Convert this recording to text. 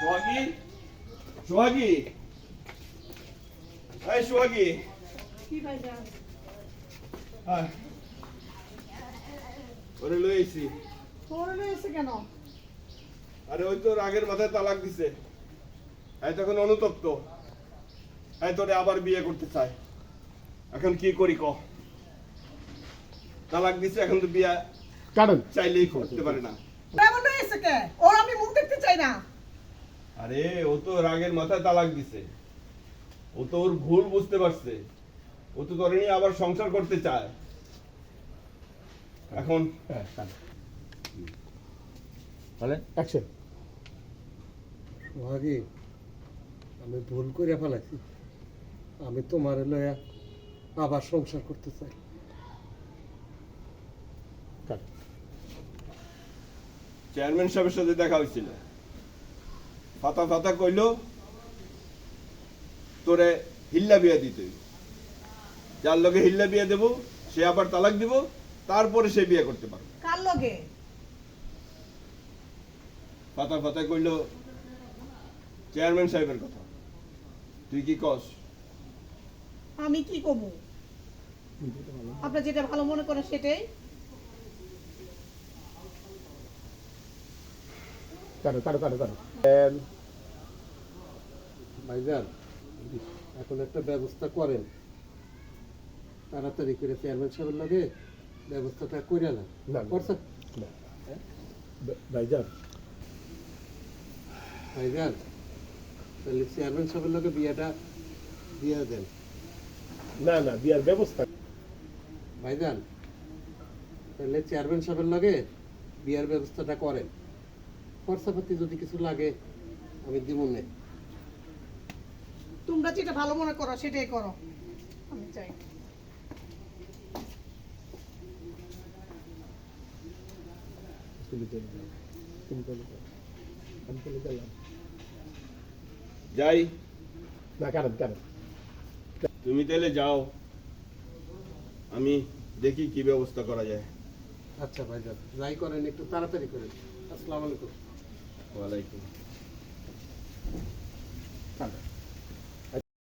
সোহাগী? সোহাগী? এই সোহাগী। কি ভাইজান আয়। ওরে লই আইছি। তোর রয়েছে কেন? আরে ওই তো রাগের মাথায় তালাক দিছে। এই তখন অনুতপ্ত। এই তোরে আবার বিয়ে করতে চায়। এখন কি করি ক? তালাক দিছে এখন তো বিয়ে কারণ চাইলেই করতে পারে না। এমন রয়েছে কে? ওর আমি মুখ দেখতে চাই না। আরে ও তো রাগের মাথায় তালাক দিছে। ও তো ওর ভুল বুঝতে পারছে। ও তো নিয়ে আবার সংসার করতে চায়। এখন হ্যাঁ বলেন অ্যাকশন ভাগি আমি ভুল করে ফেলাইছি আমি তোমার লয়া আবার সংসার করতে চাই। চেয়ারম্যান সাহেবের সাথে দেখা হয়েছিল। ফাতা ফাতা কইলো তোরে হিল্লা বিয়া দিতে যার লগে হিল্লা বিয়া দেব সে আবার তালাক দিব তারপরে সে বিয়ে করতে পারবে। কার লগে? ফাতা ফাতা কইলো চেয়ারম্যান সাহেবের কথা। তুই কি কস? আমি কি করব আপনার যেটা ভালো মনে করেন সেটাই। ভাইজান এখন একটা ব্যবস্থা করেন। তাড়াতাড়ি করে চেয়ারম্যান সাহেবের লাগে ব্যবস্থাটা করে না। করছেন? ভাইজান। ভাইজান তাহলে চেয়ারম্যান সাহেবের লগে বিয়েটা দিয়ে দেন। না না বিয়ার ব্যবস্থা। ভাইজান তাহলে চেয়ারম্যান সাহেবের লাগে বিয়ার ব্যবস্থাটা করেন। খরচাপাতি যদি কিছু লাগে আমি দিব না। তোমরা যেটা ভালো মনে করো সেটাই করো। আমি চাই। যাই। না কারণ কারণ। তুমি তাহলে যাও। আমি দেখি কি ব্যবস্থা করা যায়। আচ্ছা ভাইজান যাই করেন একটু তাড়াতাড়ি করেন। আসসালামু আলাইকুম। ওয়ালাইকুম।